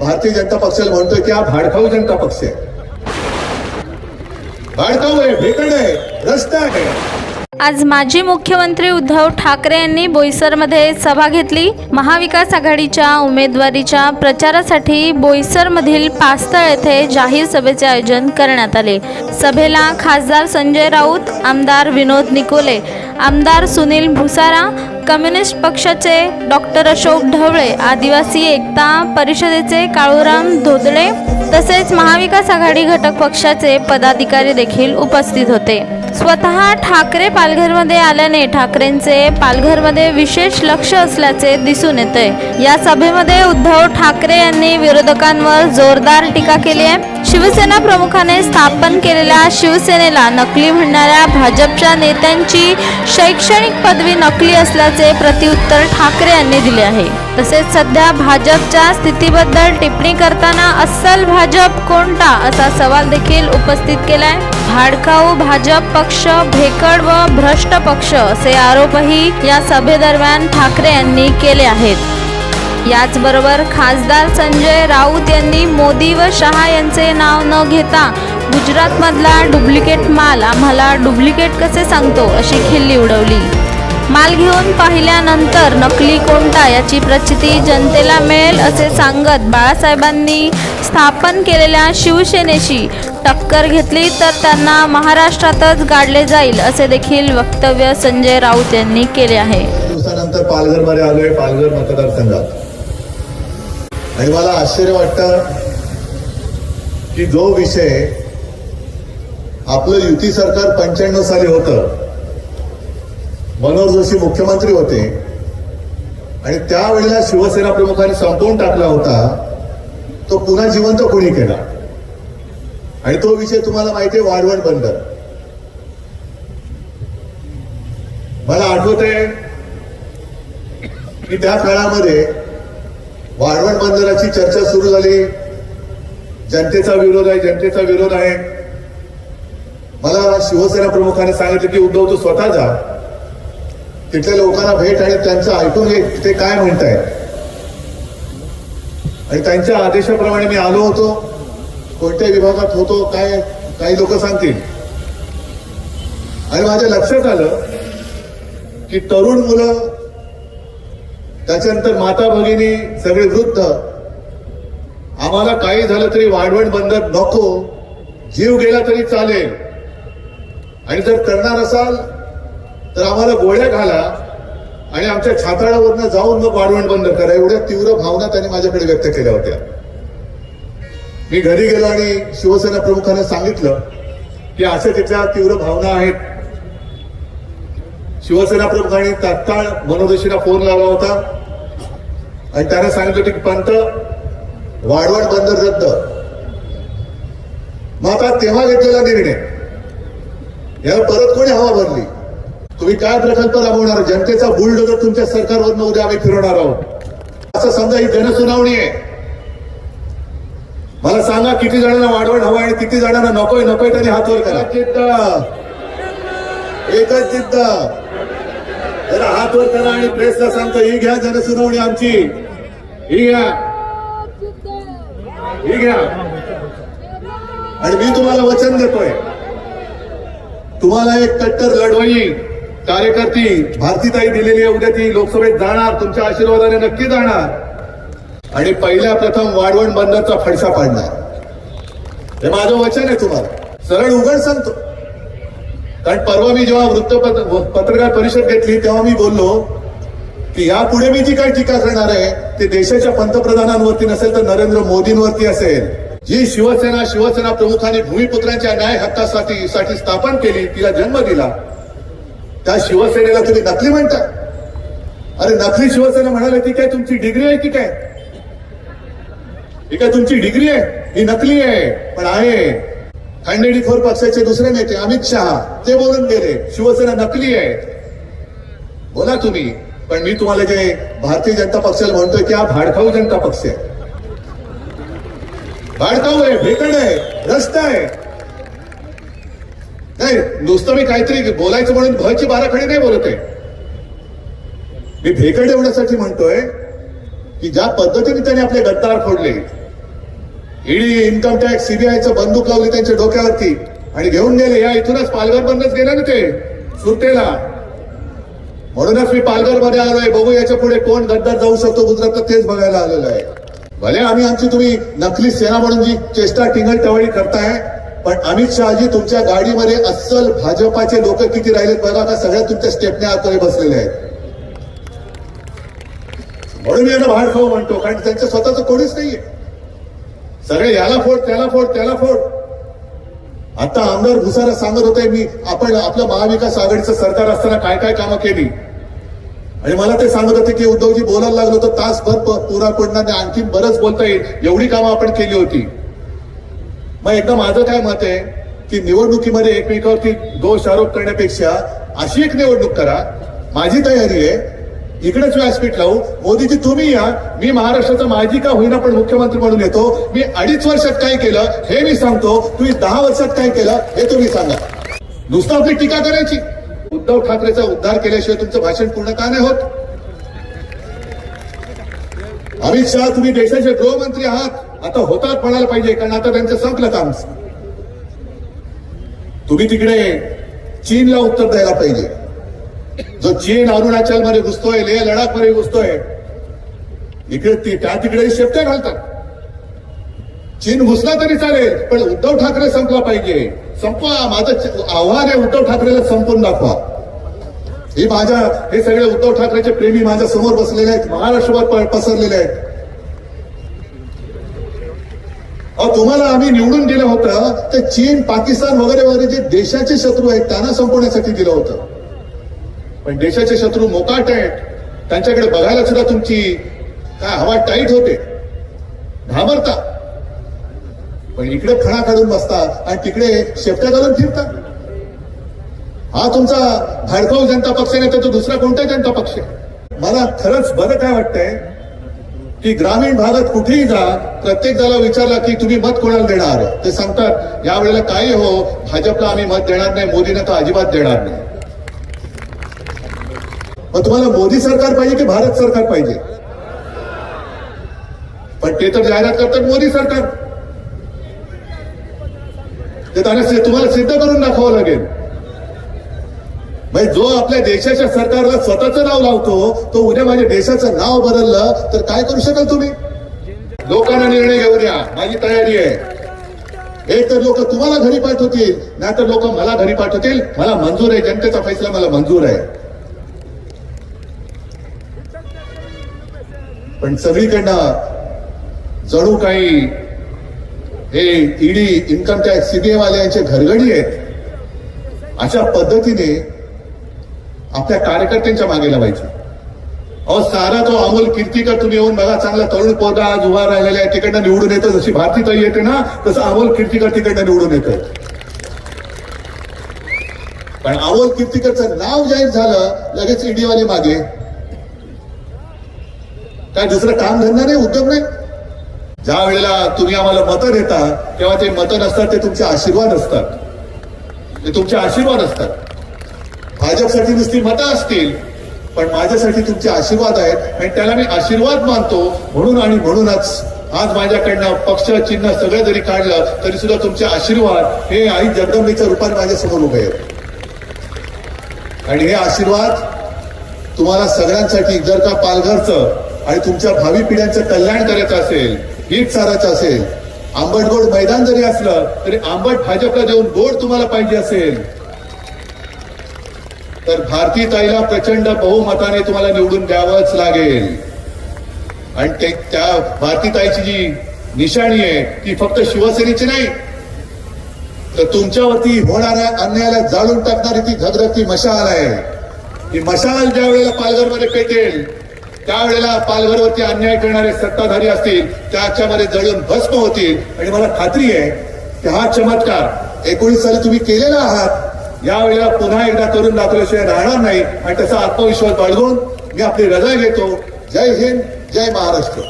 भारतीय जनता पक्षाला म्हणतोय की हा भाडखाऊ जनता पक्ष आहे. भाडखाऊ आहे भेकड आहे रस्ता आहे. आज माजी मुख्यमंत्री उद्धव ठाकरे यांनी बोईसरमध्ये सभा घेतली. महाविकास आघाडीच्या उमेदवारीच्या प्रचारासाठी बोईसरमधील पास्तळ येथे जाहीर सभेचे आयोजन करण्यात आले. सभेला खासदार संजय राऊत आमदार विनोद निकोले आमदार सुनील भुसारा कम्युनिस्ट पक्षाचे डॉक्टर अशोक ढवळे आदिवासी एकता परिषदेचे काळूराम धोदळे तसेच महाविकास आघाडी घटक पक्षाचे पदाधिकारी देखील उपस्थित होते. स्वतः ठाकरे पालघरमध्ये आल्याने ठाकरेंचे पालघरमध्ये विशेष लक्ष असल्याचे दिसून येते. या सभेमध्ये उद्धव ठाकरे यांनी विरोधकांवर जोरदार टीका केली आहे. शिवसेना प्रमुखाने स्थापन केलेल्या शिवसेनेला नकली म्हणणाऱ्या भाजपच्या नेत्यांची शैक्षणिक पदवी नकली असल्याचे प्रतिउत्तर ठाकरे यांनी दिले आहे. तसेच सध्या भाजपच्या स्थितीबद्दल टिप्पणी करताना अस्सल भाजप कोणता असा सवाल देखील उपस्थित केलाय. भाडकाऊ भाजप पक्ष भेकड व भ्रष्ट पक्ष असे आरोपही या सभेदरम्यान ठाकरे यांनी केले आहेत. याचबरोबर खासदार संजय राऊत यांनी मोदी व शहा यांचे नाव न घेता गुजरातमधला डुप्लिकेट माल आम्हाला डुप्लिकेट कसे सांगतो अशी खिल्ली उडवली. माल घेऊन पाहिल्यानंतर नकली कोणता याची प्रचिती जनतेला मिळेल असे सांगत बाळासाहेबांनी स्थापन केलेल्या शिवसेनेशी टक्कर घेतली तर त्यांना महाराष्ट्रातच गाडले जाईल असे देखील वक्तव्य संजय राऊत यांनी केले आहे. दिवसानंतर पालघरमध्ये आलोय पालघर मतदारसंघात. आणि मला आश्चर्य वाटतं की जो विषय आपलं युती सरकार पंच्याण्णव साली होतं मनोहर जोशी मुख्यमंत्री होते. आणि त्यावेळेला शिवसेना प्रमुखांनी संपवून टाकला होता तो पुन्हा जिवंत कोणी केला? आणि तो विषय तुम्हाला माहिती आहे वाढवण बंदर. मला आठवत आहे की त्या काळामध्ये वाढवण बंदराची चर्चा सुरू झाली. जनतेचा विरोध आहे जनतेचा विरोध आहे. मला शिवसेना प्रमुखाने सांगितलं की उद्धव तू स्वतः जा. तिथल्या लोकांना भेट आणि त्यांचं ऐकून घे ते काय म्हणतायत. आणि त्यांच्या आदेशाप्रमाणे मी आलो होतो. कोणत्या विभागात होतो काय काही लोक सांगतील. आणि माझ्या लक्षात आलं की तरुण मुलं त्याच्यानंतर माता भगिनी सगळे वृद्ध आम्हाला काही झालं तरी वाढवण बंदर नको जीव गेला तरी चालेल. आणि जर करणार असाल तर आम्हाला गोळ्या घाला आणि आमच्या छाताळावरनं जाऊन मग वाढवण बंद करा. एवढ्या तीव्र भावना त्यांनी माझ्याकडे व्यक्त केल्या होत्या. मी घरी गेलो आणि शिवसेना प्रमुखांना सांगितलं की अशा तिथल्या तीव्र भावना आहेत. शिवसेना प्रमुखांनी तात्काळ मनोदशीला फोन लावला होता. आणि त्यांना सांगितलं होतं की पंत वाढवण बंदर रद्द. मग आता तेव्हा घेतलेला निर्णय. यावर परत कोणी हवा भरली? तुम्ही काय प्रकल्प राबवणार? जनतेचा बुलडोजर तुमच्या सरकारवरनं उद्या आम्ही फिरवणार आहोत. असं समजा ही जनसुनावणी आहे. मला सांगा किती जणांना वाढवण हवं आणि किती जणांना नकोय नकोय त्यांनी हात वर करा. चित्त एकच चित्त जरा हात वर करा आणि प्रेसला सांगतो ही घ्या जनसुनावणी आमची. ही घ्या. ही घ्या. आणि मी तुम्हाला वचन देतोय. तुम्हाला एक कट्टर लढवई कार्यकर्ती भारतीताई दिलेली आहे उद्या ती लोकसभेत जाणार तुमच्या आशीर्वादाने नक्की जाणार. आणि पहिल्या प्रथम वाढवण बंदरचा फडसा पाडणार. हे माझं वचन आहे तुम्हाला. सरळ उघड सांगतो. कारण परवा मी जेव्हा वृत्तपत्र पत्रकार परिषद घेतली तेव्हा मी बोललो की यापुढे मी जी काही टीका करणार आहे ते देशाच्या पंतप्रधानांवरती नसेल तर नरेंद्र मोदींवरती असेल. जी शिवसेना शिवसेना प्रमुखांनी भूमिपुत्रांच्या न्याय हक्कासाठी साठी स्थापन केली तिला जन्म दिला. त्या शिवसेनेला तुम्ही नकली म्हणता अरे नकली शिवसेना म्हणाले ती काय तुमची डिग्री आहे की काय? ही काय तुमची डिग्री आहे? ही नकली आहे पण आहे. खांडेडी खोर पक्षाचे दुसरे नेते अमित शहा ते बोलून गेले शिवसेना नकली आहे. बोला तुम्ही पण मी तुम्हाला जे भारतीय जनता पक्षाला म्हणतोय की हा भाडखाऊ जनता पक्ष आहे. भाडखाऊ आहे भेकड आहे रस्ता आहे. नाही नुसतं मी काहीतरी बोलायचं म्हणून भयची बाराखडी नाही बोलत आहे. मी भेकड एवढ्यासाठी म्हणतोय की ज्या पद्धतीने त्याने आपले गद्दार फोडले ईडी इन्कम टॅक्स सीबीआयचं बंदूक लावली त्यांच्या डोक्यावरती आणि घेऊन गेले या इथूनच पालघर बंदच गेले ना ते सुरतेला. म्हणूनच मी पालघरमध्ये आलोय. बघू याच्यापुढे कोण गद्दार जाऊ शकतो. गुजरातला तेच बघायला आलेलं आहे. भले आम्ही आमची तुम्ही नकली सेना म्हणून जी चेष्टा टिंगल टवळी करताय पण अमित शहाजी तुमच्या गाडीमध्ये अस्सल भाजपाचे लोक किती राहिलेत बघा. का सगळ्या तुमच्या स्टेपने आतमध्ये बसलेले आहेत. म्हणून मी यांना भाड खाऊ म्हणतो कारण त्यांचं स्वतःच कोणीच नाहीये. सगळे याला फोड त्याला फोड त्याला फोड. आता आमदार भुसारा सांगत होते मी आपण आपलं महाविकास आघाडीचं सरकार असताना काय काय कामं केली? आणि मला ते सांगत होते की उद्धवजी बोलायला लागलो तर तासभर पुरा पडणार आणखी बरंच बोलता येईल. एवढी कामं आपण केली होती. मग एकदा माझं काय मत आहे की निवडणुकीमध्ये एकमेकावरती दोष आरोप करण्यापेक्षा अशी एक निवडणूक करा. माझी तयारी आहे. इकडेच व्यासपीठ लावू. मोदीजी तुम्ही या. मी महाराष्ट्राचा माजी का होईना पण मुख्यमंत्री म्हणून येतो. मी अडीच वर्षात काय केलं हे मी सांगतो. तुम्ही दहा वर्षात काय केलं हे तुम्ही सांगा. नुसतं आपली टीका करायची. उद्धव ठाकरेचा उद्धार केल्याशिवाय तुमचं भाषण पूर्ण का नाही होत? अमित शहा तुम्ही देशाचे गृहमंत्री आहात. आता होतात म्हणायला पाहिजे कारण आता त्यांचं संपलं काम. तुम्ही तिकडे चीनला उत्तर द्यायला पाहिजे. जो चीन अरुणाचलमध्ये घुसतोय लेह लडाखमध्ये घुसतोय इकडे ती- त्या तिकडे शेपट्या घालतात. चीन घुसला तरी चालेल पण उद्धव ठाकरे संपला पाहिजे. संपवा माझं आव्हान आहे उद्धव ठाकरेला संपून दाखवा. हे माझ्या हे सगळे उद्धव ठाकरेचे प्रेमी माझ्यासमोर बसलेले आहेत महाराष्ट्रभर प- पसरलेले आहेत. अहो तुम्हाला आम्ही निवडून दिलं होतं ते चीन पाकिस्तान वगैरे वगैरे जे देशाचे शत्रू आहेत त्यांना संपवण्यासाठी दिलं होतं. पण देशाचे शत्रू मोकाट आहेत. त्यांच्याकडे बघायला सुद्धा तुमची काय हवा टाईट होते. घाबरता. पण इकडे खणा काढून बसता आणि तिकडे शेपट्या घालून फिरता हा तुमचा भाडकाऊ जनता पक्ष नाही तर तो दुसरा कोणता जनता पक्ष आहे? मला खरंच बरं काय वाटतंय की ग्रामीण भागात कुठेही जा प्रत्येक जणाला विचारला की तुम्ही मत कोणाला देणार? ते सांगतात यावेळेला काही हो भाजपला आम्ही मत देणार नाही मोदींना तर अजिबात देणार नाही. मग तुम्हाला मोदी सरकार पाहिजे की भारत सरकार पाहिजे? पण ते तर जाहिरात करतात मोदी सरकार. ते त्यांना तुम्हाला सिद्ध करून दाखवावं लागेल. म्हणजे जो आपल्या देशाच्या सरकारला स्वतःचं नाव लावतो तो उद्या माझ्या देशाचं नाव बदललं तर काय करू शकाल तुम्ही? लोकांना निर्णय घेऊन या माझी तयारी आहे. एक तर लोक तुम्हाला घरी पाठवतील नाहीतर लोक मला घरी पाठवतील. मला मंजूर आहे. जनतेचा फैसला मला मंजूर आहे. पण सगळीकडनं जणू काही हे ईडी इन्कम टॅक्स सीबीआय वाल्यांचे घरगडी आहेत. अशा पद्धतीने आपल्या कार्यकर्त्यांच्या मागे लावायचे. अहो सारा तो अमोल कीर्तीकर तुम्ही येऊन बघा चांगला तरुण पोदा आज उभा राहिलेला आहे तिकडनं निवडून येतो. जशी भारती ताई येते ना तसं अमोल कीर्तीकर तिकडनं निवडून येतं. पण अमोल कीर्तिकरचं नाव जाहीर झालं लगेच ईडीवाले मागे. काय दुसरं काम धंदा नाही उद्योग नाही? ज्या वेळेला तुम्ही आम्हाला मतं देता तेव्हा ते मतं नसतात ते तुमचे आशीर्वाद असतात. ते तुमचे आशीर्वाद असतात. भाजपसाठी नुसती मतं असतील पण माझ्यासाठी तुमचे आशीर्वाद आहेत आणि त्याला मी आशीर्वाद मानतो. म्हणून आणि म्हणूनच आज माझ्याकडनं पक्ष चिन्ह सगळं जरी काढलं तरी सुद्धा तुमचे आशीर्वाद हे आई जगदंबेच्या रूपाने माझ्यासमोर उभे आहेत. आणि हे आशीर्वाद तुम्हाला सगळ्यांसाठी जर का पालघरचं आणि तुमच्या भावी पिढ्यांचं कल्याण करायचं असेल हीट सारायचं असेल. आंबट गोड मैदान जरी असलं तरी आंबट भाजपला देऊन गोड तुम्हाला पाहिजे असेल. तर भारती ताईला प्रचंड बहुमताने तुम्हाला निवडून द्यावंच लागेल. आणि ते त्या भारती ताईची जी निशाणी आहे ती फक्त शिवसेनेची नाही तर तुमच्यावरती होणाऱ्या अन्यायाला जाळून टाकणारी ती धगधगती मशाल आहे. ती मशाल ज्या वेळेला पालघरमध्ये पेटेल त्यावेळेला पालघरवरती अन्याय करणारे सत्ताधारी असतील त्याच्यामध्ये जळून भस्म होतील. आणि मला खात्री आहे की हा चमत्कार एकोणीस साली तुम्ही केलेला आहात यावेळेला पुन्हा एकदा करून दाखवल्याशिवाय राहणार नाही. आणि त्याचा आत्मविश्वास बाळगून मी आपली रजा घेतो. जय हिंद जय महाराष्ट्र.